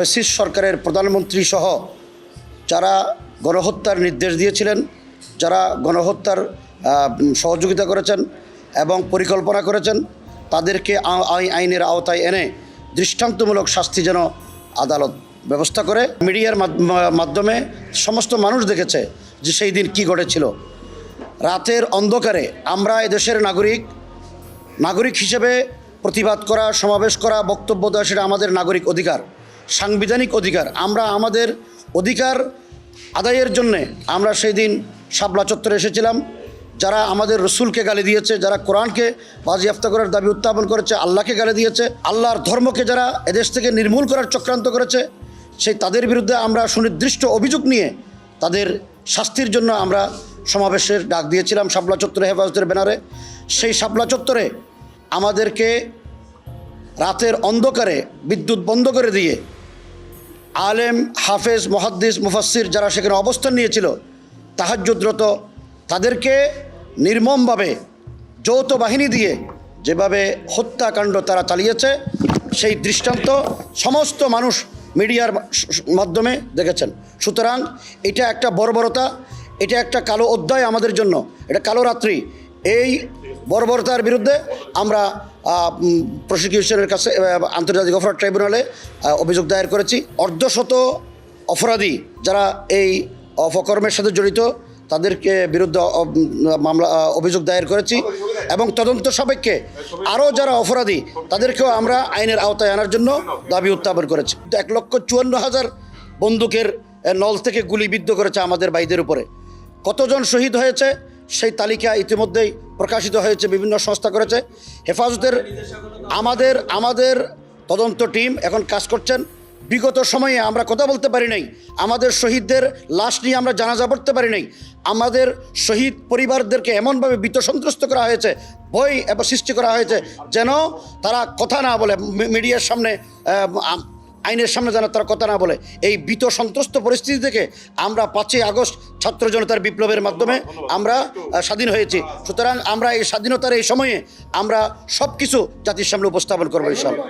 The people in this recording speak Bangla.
ফেসিস সরকারের প্রধানমন্ত্রী সহ যারা গণহত্যার নির্দেশ দিয়েছিলেন, যারা গণহত্যার সহযোগিতা করেছেন এবং পরিকল্পনা করেছেন, তাদেরকে আই- আইনের আওতায় এনে দৃষ্টান্তমূলক শাস্তি যেন আদালত ব্যবস্থা করে। মিডিয়ার মাধ- মাধ্যমে সমস্ত মানুষ দেখেছে যে সেই দিন কী ঘটেছিল। রাতের অন্ধকারে আমরা এদেশের নাগরিক নাগরিক হিসেবে প্রতিবাদ করা, সমাবেশ করা, বক্তব্য দেওয়া, সেটা আমাদের নাগরিক অধিকার। সাংবিধানিক অধিকার। আমরা আমাদের অধিকার আদায়ের জন্যে আমরা সেই দিন শাপলা চত্বরে এসেছিলাম। যারা আমাদের রসুলকে গালি দিয়েছে, যারা কোরআনকে বাজেয়াপ্ত করার দাবি উত্থাপন করেছে, আল্লাহকে গালি দিয়েছে, আল্লাহর ধর্মকে যারা এদেশ থেকে নির্মূল করার চক্রান্ত করেছে, সেই তাদের বিরুদ্ধে আমরা সুনির্দিষ্ট অভিযোগ নিয়ে তাদের শাস্তির জন্য আমরা সমাবেশের ডাক দিয়েছিলাম শাপলা চত্বরে হেফাজতের ব্যানারে। সেই শাপলা চত্বরে আমাদেরকে রাতের অন্ধকারে বিদ্যুৎ বন্ধ করে দিয়ে আলেম, হাফেজ, মহাদ্দিস মুফাসির যারা সেখানে অবস্থান নিয়েছিল, তাহাজ্জুদরত, তাদেরকে নির্মমভাবে যৌথ বাহিনী দিয়ে যেভাবে হত্যাকাণ্ড তারা চালিয়েছে, সেই দৃষ্টান্ত সমস্ত মানুষ মিডিয়ার মাধ্যমে দেখেছেন। সুতরাং এটা একটা বর্বরতা, এটা একটা কালো অধ্যায় আমাদের জন্য, এটা কালো রাত্রি। এই বর্বরতার বিরুদ্ধে আমরা প্রসিকিউশনের কাছে আন্তর্জাতিক অপরাধ ট্রাইব্যুনালে অভিযোগ দায়ের করেছি। অর্ধশত অপরাধী যারা এই অপকর্মের সাথে জড়িত, তাদেরকে বিরুদ্ধে মামলা অভিযোগ দায়ের করেছি এবং তদন্ত সাপেক্ষে আরও যারা অপরাধী, তাদেরকেও আমরা আইনের আওতায় আনার জন্য দাবি উত্থাপন করেছি। এক লক্ষ চুয়ান্ন হাজার বন্দুকের নল থেকে গুলিবিদ্ধ করেছে আমাদের ভাইদের উপরে। কতজন শহীদ হয়েছে? সেই তালিকা ইতিমধ্যেই প্রকাশিত হয়েছে, বিভিন্ন সংস্থা করেছে। হেফাজতের আমাদের আমাদের তদন্ত টিম এখন কাজ করছেন। বিগত সময়ে আমরা কথা বলতে পারি নাই। আমাদের শহীদদের লাশ নিয়ে আমরা জানাজা পড়তে পারি নাই। আমাদের শহীদ পরিবারদেরকে এমনভাবে বিত সন্ত্রস্ত করা হয়েছে, ভয় এবং সৃষ্টি করা হয়েছে, যেন তারা কথা না বলে মিডিয়ার সামনে আইনের সামনে যেন তারা কথা না বলে। এই বিত সন্ত্রস্ত পরিস্থিতি থেকে আমরা পাঁচই আগস্ট ছাত্র জনতার বিপ্লবের মাধ্যমে আমরা স্বাধীন হয়েছি। সুতরাং আমরা এই স্বাধীনতার এই সময়ে আমরা সব কিছু জাতির সামনে উপস্থাপন করব ইনশাল্লাহ।